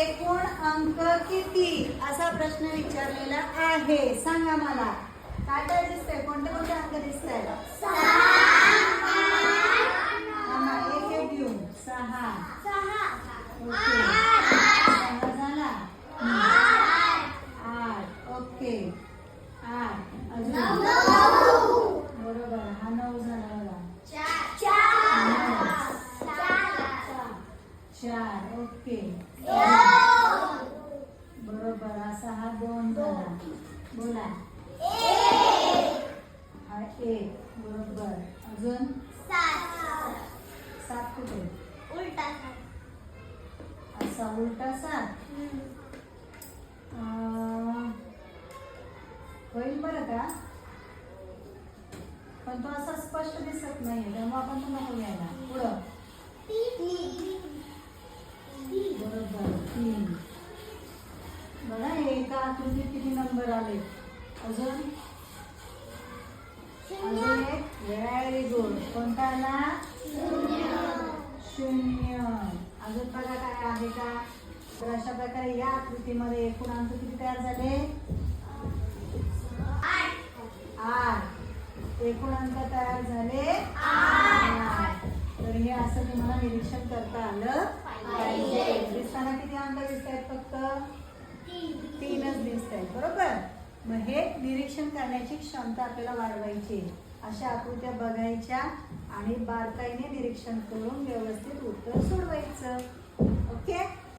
एकूण अंक किती असा प्रश्न विचारलेला आहे? सांगा मला. काय काय दिसतंय? कोणते कोणते अंक दिसत आहेत एक एक घेऊन. सहा. ओके. सहा झाला आठ. ओके. आठ. अजून? बरोबर. हा नऊ झाला चार. ओके. दोन झाला. बोला. हा एक. बरोबर. अजून? सात कुठे? असा उलटा सात? होईल बरं का? पण तो असा स्पष्ट दिसत नाहीये तेव्हा आपण तो नको एका आकृतीत किती नंबर आले? अजून? अजून एक? व्हेरी गुड कोणता आला शून्य. अजून बघा काय आहे का? तर अशा प्रकारे या आकृतीमध्ये एकूण अंक किती तयार झाले? आठ. एकूण अंक तयार झाले. तर हे असं तुम्हाला निरीक्षण करता आलं पाहिजे दिसताना किती अंक दिसत आहेत फक्त तीनच दिसत आहेत बरोबर मग हे निरीक्षण करण्याची क्षमता आपल्याला वाढवायची आहे. अशा आकृत्या बघायच्या आणि बारकाईने निरीक्षण करून व्यवस्थित उत्तर सोडवायचं ओके